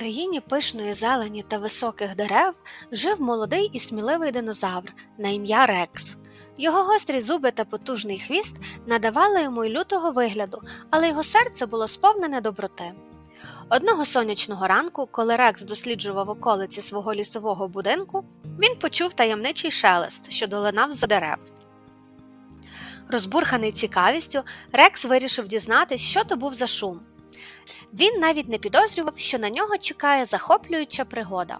країні пишної зелені та високих дерев жив молодий і сміливий динозавр на ім'я Рекс. Його гострі зуби та потужний хвіст надавали йому й лютого вигляду, але його серце було сповнене доброти. Одного сонячного ранку, коли Рекс досліджував околиці свого лісового будинку, він почув таємничий шелест, що долинав за дерев. Розбурханий цікавістю, Рекс вирішив дізнатись, що то був за шум. Він навіть не підозрював, що на нього чекає захоплююча пригода.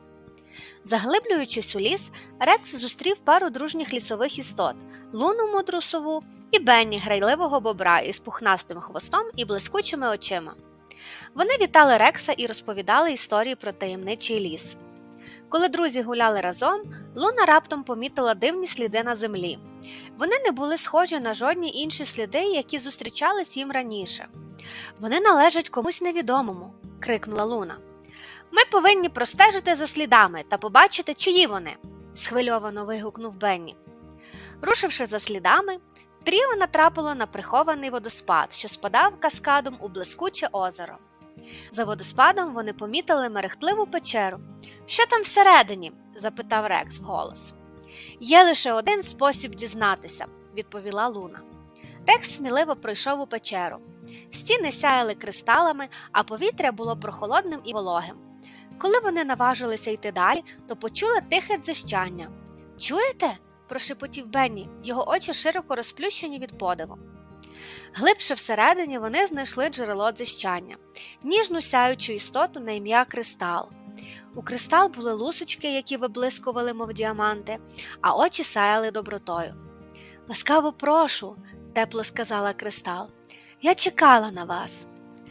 Заглиблюючись у ліс, Рекс зустрів пару дружніх лісових істот луну мудру сову і Бенні грайливого бобра із пухнастим хвостом і блискучими очима. Вони вітали Рекса і розповідали історії про таємничий ліс. Коли друзі гуляли разом, Луна раптом помітила дивні сліди на землі. Вони не були схожі на жодні інші сліди, які зустрічались їм раніше. Вони належать комусь невідомому, крикнула Луна. Ми повинні простежити за слідами та побачити, чиї вони, схвильовано вигукнув Бенні. Рушивши за слідами, Тріо натрапило на прихований водоспад, що спадав каскадом у блискуче озеро. За водоспадом вони помітили мерехтливу печеру. Що там всередині? запитав Рекс вголос. Є лише один спосіб дізнатися, відповіла Луна. Рекс сміливо пройшов у печеру. Стіни сяяли кристалами, а повітря було прохолодним і вологим. Коли вони наважилися йти далі, то почули тихе дзищання. Чуєте? прошепотів Бенні, його очі широко розплющені від подиву. Глибше всередині вони знайшли джерело дзищання, ніжну сяючу істоту на ім'я Кристал. У кристал були лусочки, які виблискували, мов діаманти, а очі сяяли добротою. Ласкаво прошу, тепло сказала Кристал. Я чекала на вас.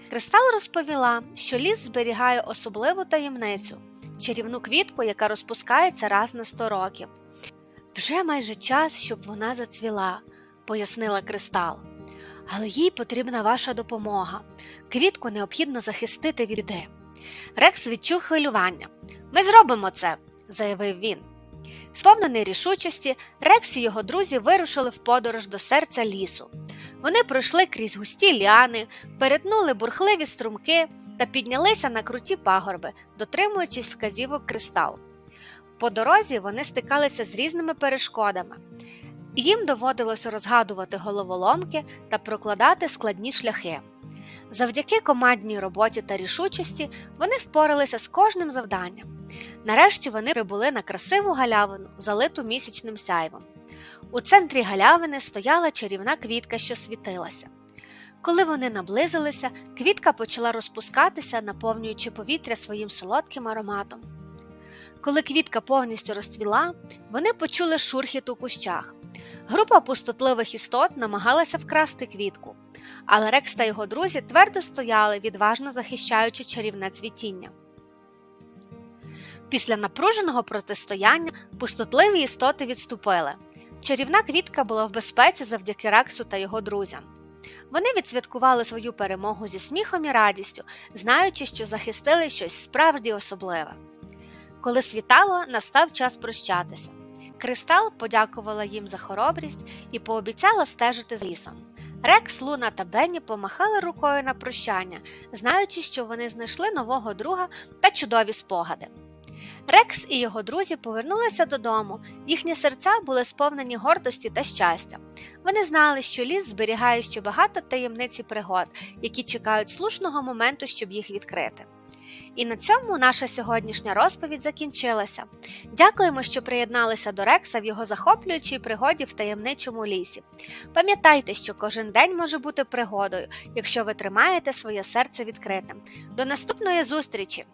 Кристал розповіла, що ліс зберігає особливу таємницю, чарівну квітку, яка розпускається раз на сто років. Вже майже час, щоб вона зацвіла, пояснила Кристал. Але їй потрібна ваша допомога. Квітку необхідно захистити від. Рекс відчув хвилювання. Ми зробимо це, заявив він. Сповнений рішучості, Рекс і його друзі вирушили в подорож до серця лісу. Вони пройшли крізь густі ліани, перетнули бурхливі струмки та піднялися на круті пагорби, дотримуючись вказівок кристал. По дорозі вони стикалися з різними перешкодами. Їм доводилося розгадувати головоломки та прокладати складні шляхи. Завдяки командній роботі та рішучості вони впоралися з кожним завданням. Нарешті вони прибули на красиву галявину, залиту місячним сяйвом. У центрі галявини стояла чарівна квітка, що світилася. Коли вони наблизилися, квітка почала розпускатися, наповнюючи повітря своїм солодким ароматом. Коли квітка повністю розцвіла, вони почули шурхіт у кущах. Група пустотливих істот намагалася вкрасти квітку, але Рекс та його друзі твердо стояли, відважно захищаючи чарівне цвітіння. Після напруженого протистояння пустотливі істоти відступили. Чарівна квітка була в безпеці завдяки Рексу та його друзям. Вони відсвяткували свою перемогу зі сміхом і радістю, знаючи, що захистили щось справді особливе. Коли світало, настав час прощатися. Кристал подякувала їм за хоробрість і пообіцяла стежити з лісом. Рекс, Луна та Бенні помахали рукою на прощання, знаючи, що вони знайшли нового друга та чудові спогади. Рекс і його друзі повернулися додому, їхні серця були сповнені гордості та щастя. Вони знали, що ліс зберігає ще багато таємниць і пригод, які чекають слушного моменту, щоб їх відкрити. І на цьому наша сьогоднішня розповідь закінчилася. Дякуємо, що приєдналися до Рекса в його захоплюючій пригоді в таємничому лісі. Пам'ятайте, що кожен день може бути пригодою, якщо ви тримаєте своє серце відкритим. До наступної зустрічі!